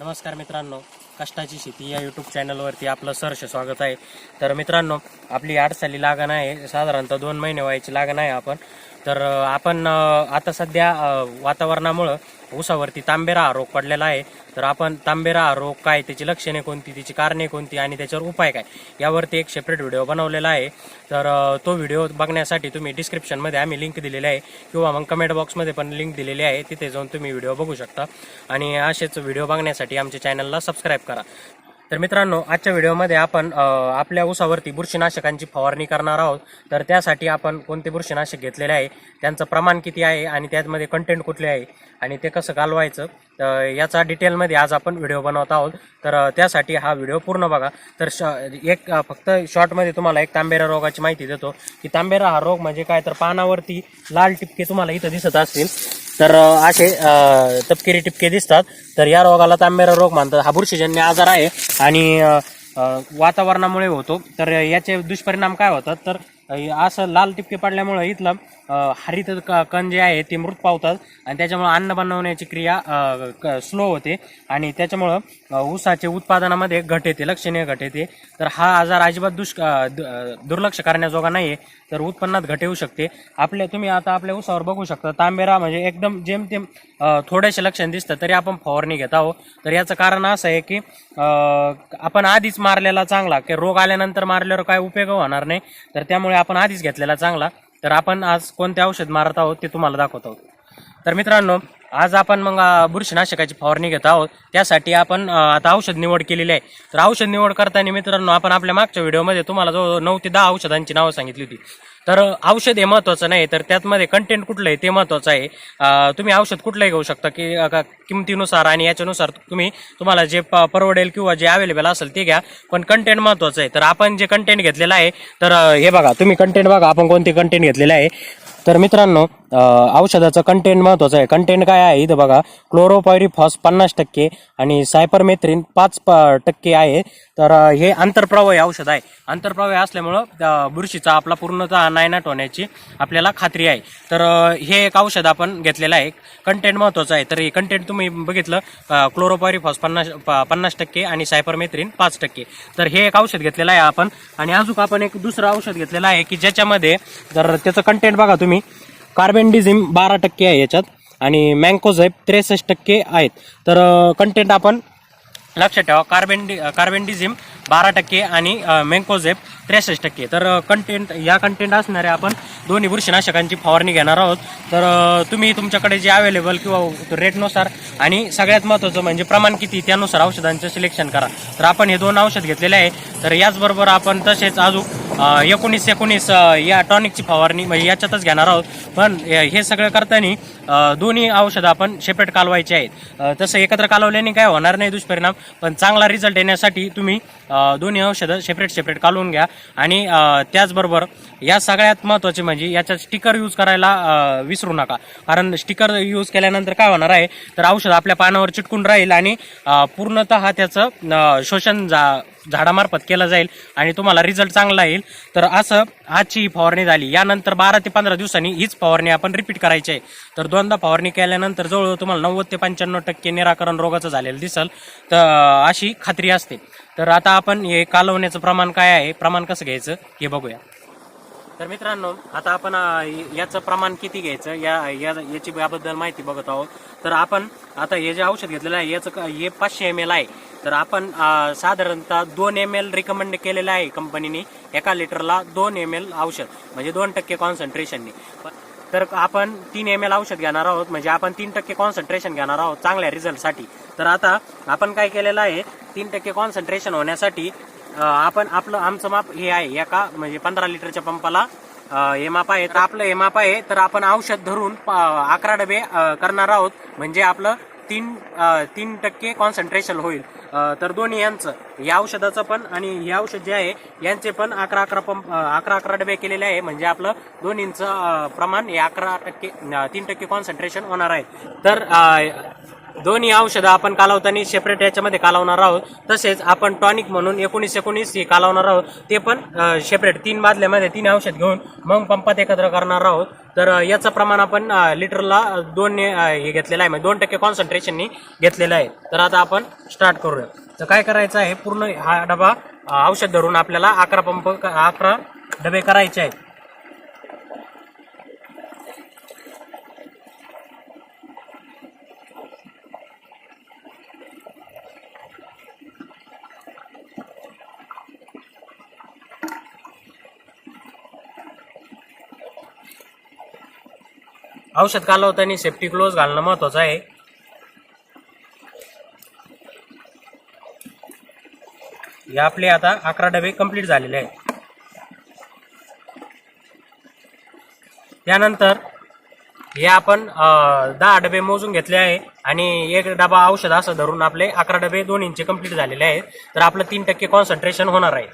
नमस्कार मित्रांनो कष्टाची शेती या यूट्यूब चॅनलवरती आपलं सहर्ष स्वागत आहे. तर मित्रांनो आपली आडसाली लागण आहे साधारणतः दोन महिने व्हायची लागण आहे आपण. तर आपण आता सध्या वातावरणामुळं ऊसावरती तांबेरा हा रोग पडलेला आहे. तर आपण तांबेरा हा रोग काय त्याची लक्षणे कोणती त्याची कारणे कोणती आणि त्याच्यावर उपाय काय यावरती एक सेपरेट व्हिडिओ बनवलेला आहे. तर तो व्हिडिओ बघण्यासाठी तुम्ही डिस्क्रिप्शनमध्ये आम्ही लिंक दिलेली आहे किंवा मग कमेंट बॉक्समध्ये पण लिंक दिलेली आहे. तिथे जाऊन तुम्ही व्हिडिओ बघू शकता. आणि असेच व्हिडिओ बघण्यासाठी आमच्या चॅनलला सबस्क्राईब करा. तर मित्रांनो आजच्या व्हिडिओमध्ये आपण आपल्या ऊसावरती बुरशीनाशकांची फवारणी करणार आहोत. तर त्यासाठी आपण कोणते बुरशीनाशक घेतलेले आहे त्यांचं प्रमाण किती आहे आणि त्यामध्ये कंटेंट कुठले आहे आणि ते कसं घालवायचं तर याचा डिटेलमध्ये आज आपण व्हिडिओ बनवत आहोत. तर त्यासाठी हा व्हिडिओ पूर्ण बघा. तर श एक फक्त शॉर्टमध्ये तुम्हाला एक तांबेरा रोगाची माहिती देतो. की तांबेरा हा रोग म्हणजे काय? तर पानावरती लाल टिपके तुम्हाला इथं दिसत असतील. तर असे तपकिरी टिपके दिसतात. तर या रोगाला तांबेरा रोग मानतात हा बुरशीजन्य आजार आहे आणि वातावरणामुळे होतो. तर याचे दुष्परिणाम काय होतात? तर असं लाल टिपके पडल्यामुळे इथलं हरित क- कण जे आहे ते मृत पावतात. आणि त्याच्यामुळे अन्न बनवण्याची क्रिया स्लो होते. आणि त्याच्यामुळं ऊसाचे उत्पादनामध्ये घट येते लक्षणीय घट येते. तर हा आजार अजिबात दुष्क दुर्लक्ष करण्याजोगा नाही आहे तर उत्पन्नात घट येऊ शकते. आपल्या तुम्ही आता आपल्या ऊसावर बघू शकता तांबेरा म्हणजे एकदम जेमतेम थोडेसे लक्षण दिसतं तरी आपण फवारणी घेत आहोत. तर याचं कारण असं आहे की आपण आधीच मारलेला चांगला की रोग आल्यानंतर मारल्यावर काय उपयोग होणार नाही. तर त्यामुळे आपण आधीच घेतलेला चांगला. तर आपण आज कोणते औषध मारत आहोत ते तुम्हाला दाखवत आहोत. तर मित्रांनो आज आपण मग बुरशीनाशकाची फवारणी घेत आहोत. त्यासाठी आपण आता औषध निवड केलेली आहे. तर औषध निवड करताना मित्रांनो आपण आपल्या मागच्या व्हिडिओमध्ये तुम्हाला जो नऊ ते दहा औषधांची नावं सांगितली होती. तर औषध हे महत्वाचं नाही तर त्यातमध्ये कंटेंट कुठलं आहे ते महत्वाचं आहे. तुम्ही औषध कुठलंही घेऊ शकता की का- किमतीनुसार आणि याच्यानुसार तुम्ही तुम्हाला जे प- परवडेल किंवा जे अवेलेबल असेल ते घ्या पण कंटेंट महत्वाचं आहे. तर आपण जे कंटेंट घेतलेलं आहे तर हे बघा तुम्ही कंटेंट बघा आपण कोणते कंटेंट घेतलेलं आहे. तर मित्रांनो औषधाचं कंटेंट महत्वाचं आहे. कंटेंट काय आहे इथं बघा. क्लोरोपायरिफॉस पन्नास टक्के आणि सायपरमेथ्रिन पाच प- टक्के आहे. तर हे आंतरप्रवाही औषध आहे. आंतरप्रवाही असल्यामुळं बुरशीचा आपला पूर्णतः नायनाट होण्याची आपल्याला खात्री आहे. तर हे एक औषध आपण घेतलेलं आहे. कंटेंट महत्वाचं आहे. तर हे कंटेंट तुम्ही बघितलं क्लोरोपायरिफॉस पन्नास प- पन्नास टक्के आणि सायपरमेथ्रिन पाच टक्के. तर हे एक औषध घेतलेलं आहे आपण. आणि अजून आपण एक दुसरं औषध घेतलेलं आहे की ज्याच्यामध्ये तर त्याचं कंटेंट बघा तुम्ही कार्बेंडिझिम बारा टक्के आहे याच्यात आणि मँकोझेप त्रेसष्ट टक्के आहेत. तर कंटेंट आपण लक्षात ठेवा कार्बेंडि कार्बेंडिझिम बारा टक्के आणि मेंकोझेप त्रेसष्ट टक्के. तर कंटेंट या कंटेंट असणारे आपण दोन्ही बुरशीनाशकांची फवारणी घेणार आहोत. तर तुम्ही तुमच्याकडे जे अवेलेबल किंवा रेटनुसार आणि सगळ्यात महत्त्वाचं म्हणजे प्रमाण किती त्यानुसार औषधांचं सिलेक्शन करा. तर आपण हे दोन औषध घेतलेले आहे. तर याचबरोबर आपण तसेच अजून एकोणीस एकोणीस या टॉनिकची फवारणी म्हणजे याच्यातच घेणार आहोत. पण हे सगळं करताना दोन्ही औषधं आपण सेपरेट कालवायचे आहेत. तसं एकत्र कालवल्याने काय होणार नाही दुष्परिणाम पण चांगला रिझल्ट येण्यासाठी तुम्ही दोन्ही औषधं सेपरेट सेपरेट कालवून घ्या. आणि त्याचबरोबर या सगळ्यात महत्त्वाचे म्हणजे याच्यात स्टिकर यूज करायला विसरू नका. कारण स्टिकर यूज केल्यानंतर काय होणार आहे तर औषध आपल्या पानावर चिटकून राहील आणि अ, पूर्णतः त्याचं शोषण जा झाडामार्फत केलं जाईल आणि तुम्हाला रिझल्ट चांगला येईल. तर असं आजची ही फवारणी झाली. यानंतर बारा ते पंधरा दिवसांनी हीच फवारणी आपण रिपीट करायची आहे. तर दोनदा फवारणी केल्यानंतर जवळजवळ तुम्हाला नव्वद ते पंच्याण्णव टक्के निराकरण रोगाचं झालेलं दिसल. तर अशी खात्री असते. तर आता आपण हे कालवण्याचं प्रमाण काय आहे? प्रमाण कसं घ्यायचं? हे बघूया. तर मित्रांनो आता आपण याचं प्रमाण किती घ्यायचं? या या- याची याबद्दल माहिती बघत आहोत. तर आपण आता हे जे औषध घेतलेलं आहे याचं क- हे पाचशे एम एल आहे. तर आपण साधारणतः दोन एम एल रिकमेंड केलेलं आहे कंपनीने एका लिटरला दोन एम एल औषध. म्हणजे दोन टक्के कॉन्सन्ट्रेशनने तर आपण तीन एम एल औषध घेणार आहोत. म्हणजे आपण तीन टक्के कॉन्सन्ट्रेशन घेणार आहोत चांगल्या रिझल्टसाठी तर आता आपण काय केलेलं आहे? तीन टक्के कॉन्सन्ट्रेशन होण्यासाठी आपण आपलं आमचं माप हे आहे. एका म्हणजे पंधरा लिटरच्या पंपाला हे माप आहे. तर आपलं हे माप आहे. तर आपण औषध धरून अकरा डबे करणार आहोत. म्हणजे आपलं तीन तीन टक्के कॉन्सन्ट्रेशन होईल. तर दोन्ही यांचं. या औषधाचं पण आणि हे औषध जे आहे यांचे पण अकरा अकरा पंप अकरा अकरा डबे केलेले आहे. म्हणजे आपलं दोन्हींचं प्रमाण हे अकरा टक्के तीन टक्के कॉन्सन्ट्रेशन होणार आहे. तर दोन्ही औषधं आपण कालवताना सेपरेट याच्यामध्ये कालवणार आहोत. तसेच आपण टॉनिक म्हणून एकोणीस एकोणीस ही कालवणार आहोत. ते पण सेपरेट तीन बादल्यामध्ये तीन औषध घेऊन मग पंपात एकत्र करणार आहोत. तर याचं प्रमाण आपण लिटरला दोन हे घेतलेलं आहे. म्हणजे दोन टक्के कॉन्सन्ट्रेशननी घेतलेलं आहे. तर आता आपण स्टार्ट करूया. तर काय करायचं आहे? पूर्ण हा डबा औषध धरून आपल्याला अकरा पंप अकरा डबे करायचे आहेत. औषध कालवताना सेफ्टी ग्लोव्ह घालणं महत्वाचं आहे. हे आपले आता अकरा डबे कंप्लीट झालेले आहेत. त्यानंतर हे आपण दहा डबे मोजून घेतले आहे आणि एक डबा औषध असं धरून आपले अकरा डबे दोन इंच कंप्लीट झालेले आहेत. तर आपलं तीन टक्के कॉन्सन्ट्रेशन होणार आहे.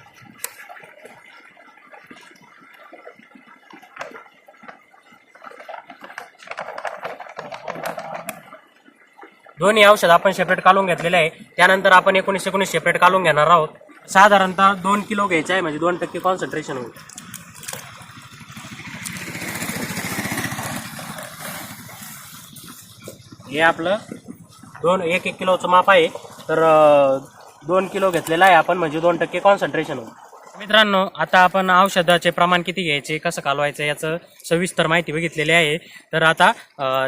दोन्ही औषध आपण सेपरेट काढून घेतलेले आहे. त्यानंतर आपण एकोणीस एकोणीस सेपरेट काढून घेणार आहोत. साधारणतः दोन किलो घ्यायचं आहे म्हणजे दोन टक्के कॉन्सन्ट्रेशन होईल. हे आपलं दोन एक एक किलोचं माप आहे. तर दोन किलो घेतलेलं आहे आपण म्हणजे दोन टक्के कॉन्सन्ट्रेशन होईल. मित्रांनो आता आपण औषधाचे प्रमाण किती घ्यायचे कसं कालवायचं याचं सविस्तर माहिती बघितलेली आहे. तर आता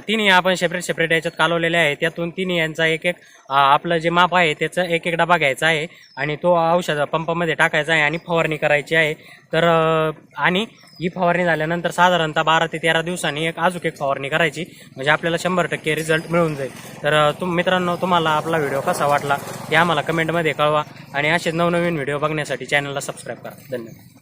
तिन्ही आपण सेपरेट सेपरेट याच्यात कालवलेले आहे त्यातून तिन्ही यांचा एक एक आपलं जे माप आहे त्याचं एक एक डबा घ्यायचा आहे आणि तो औषध पंपामध्ये टाकायचा आहे आणि फवारणी करायची आहे. तर आणि ही फवारणी झाल्यानंतर साधारणतः बारा ते तेरा दिवसांनी एक अजून एक फवारणी करायची. म्हणजे आपल्याला शंभर टक्के रिझल्ट मिळून जाईल. तर तुम मित्रांनो तुम्हाला आपला व्हिडिओ कसा वाटला हे आम्हाला कमेंटमध्ये कळवा. आणि असेच नवनवीन व्हिडिओ बघण्यासाठी चॅनलला सबस्क्राईब करा. धन्यवाद.